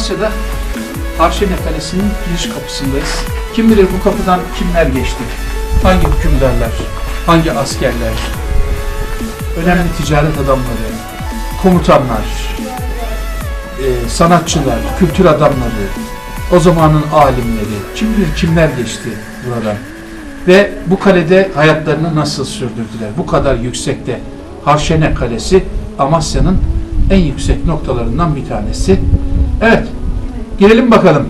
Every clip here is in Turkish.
Amasya'da Harşene Kalesi'nin giriş kapısındayız. Kim bilir bu kapıdan kimler geçti? Hangi hükümdarlar, hangi askerler, önemli ticaret adamları, komutanlar, e, sanatçılar, kültür adamları, o zamanın alimleri, kim bilir kimler geçti buradan. Ve bu kalede hayatlarını nasıl sürdürdüler? Bu kadar yüksekte Harşene Kalesi Amasya'nın en yüksek noktalarından bir tanesi. Evet, girelim bakalım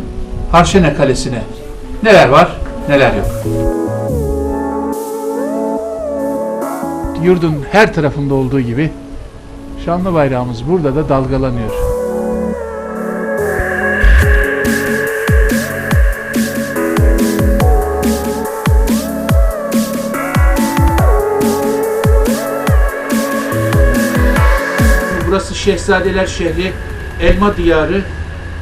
Harşene Kalesi'ne. Neler var, neler yok. Yurdun her tarafında olduğu gibi şanlı bayrağımız burada da dalgalanıyor. Burası Şehzadeler şehri, Elma diyarı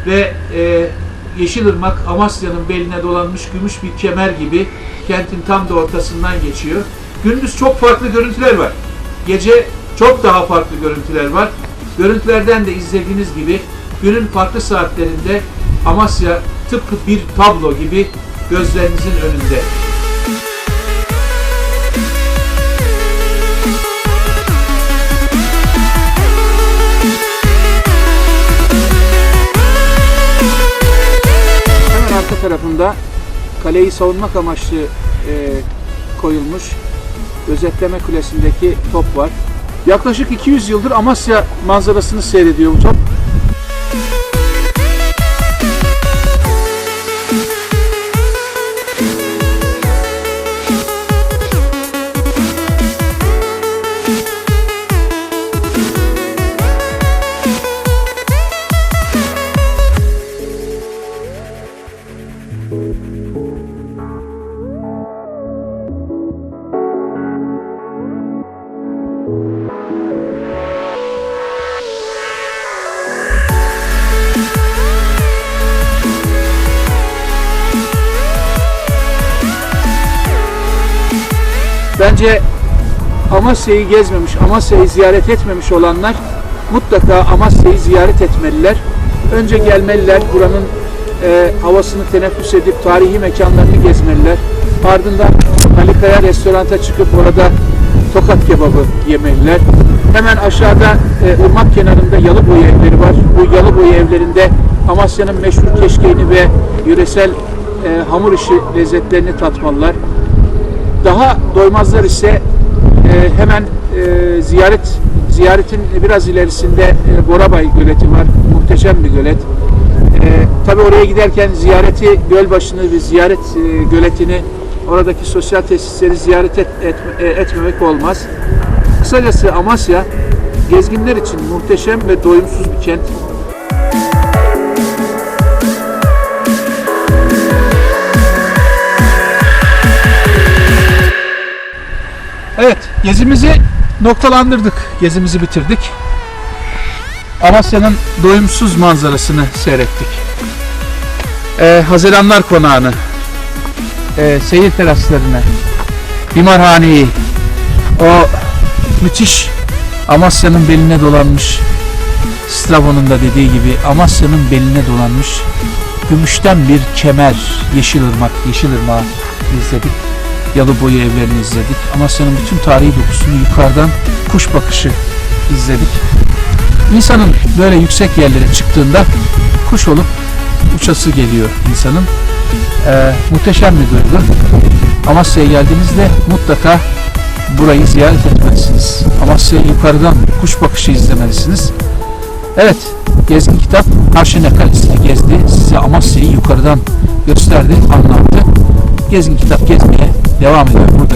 ve e, Yeşilırmak Amasya'nın beline dolanmış gümüş bir kemer gibi kentin tam da ortasından geçiyor. Gündüz çok farklı görüntüler var. Gece çok daha farklı görüntüler var. Görüntülerden de izlediğiniz gibi günün farklı saatlerinde Amasya tıpkı bir tablo gibi gözlerinizin önünde. Tarafında kaleyi savunmak amaçlı e, koyulmuş gözetleme kulesindeki top var. Yaklaşık 200 yıldır Amasya manzarasını seyrediyor bu top. Bence Amasya'yı gezmemiş, Amasya'yı ziyaret etmemiş olanlar mutlaka Amasya'yı ziyaret etmeliler. Önce gelmeliler, buranın e, havasını teneffüs edip tarihi mekanlarını gezmeliler. Ardından Halikaya restoranta çıkıp orada tokat kebabı yemeliler. Hemen aşağıda e, ırmak kenarında Yalıboyu evleri var. Bu Yalıboyu evlerinde Amasya'nın meşhur keşkeğini ve yöresel e, hamur işi lezzetlerini tatmalılar. Daha doymazlar ise e, hemen e, ziyaret ziyaretin biraz ilerisinde e, Borabay göleti var. Muhteşem bir gölet. E, Tabi oraya giderken ziyareti gölbaşını ve ziyaret e, göletini oradaki sosyal tesisleri ziyaret et, etme- e, etmemek olmaz. Kısacası Amasya gezginler için muhteşem ve doyumsuz bir kent. Evet, gezimizi noktalandırdık. Gezimizi bitirdik. Amasya'nın doyumsuz manzarasını seyrettik. Ee, Haziranlar Konağı'nı, e, seyir teraslarını, Bimarhane'yi, o müthiş Amasya'nın beline dolanmış, Strabo'nun da dediği gibi Amasya'nın beline dolanmış gümüşten bir kemer, Yeşilırmak, Yeşilırmağı izledik. Yalıboyu evlerini izledik. Amasya'nın bütün tarihi dokusunu yukarıdan kuş bakışı izledik. İnsanın böyle yüksek yerlere çıktığında kuş olup uçası geliyor insanın. Ee, muhteşem bir duygu. Amasya'ya geldiğinizde mutlaka burayı ziyaret etmelisiniz. Amasya'yı yukarıdan kuş bakışı izlemelisiniz. Evet, Gezgin Kitap Arşine Kalesi'ni gezdi. Size Amasya'yı yukarıdan gösterdi, anlattı. Gezgin Kitap gezmeye devam ediyor.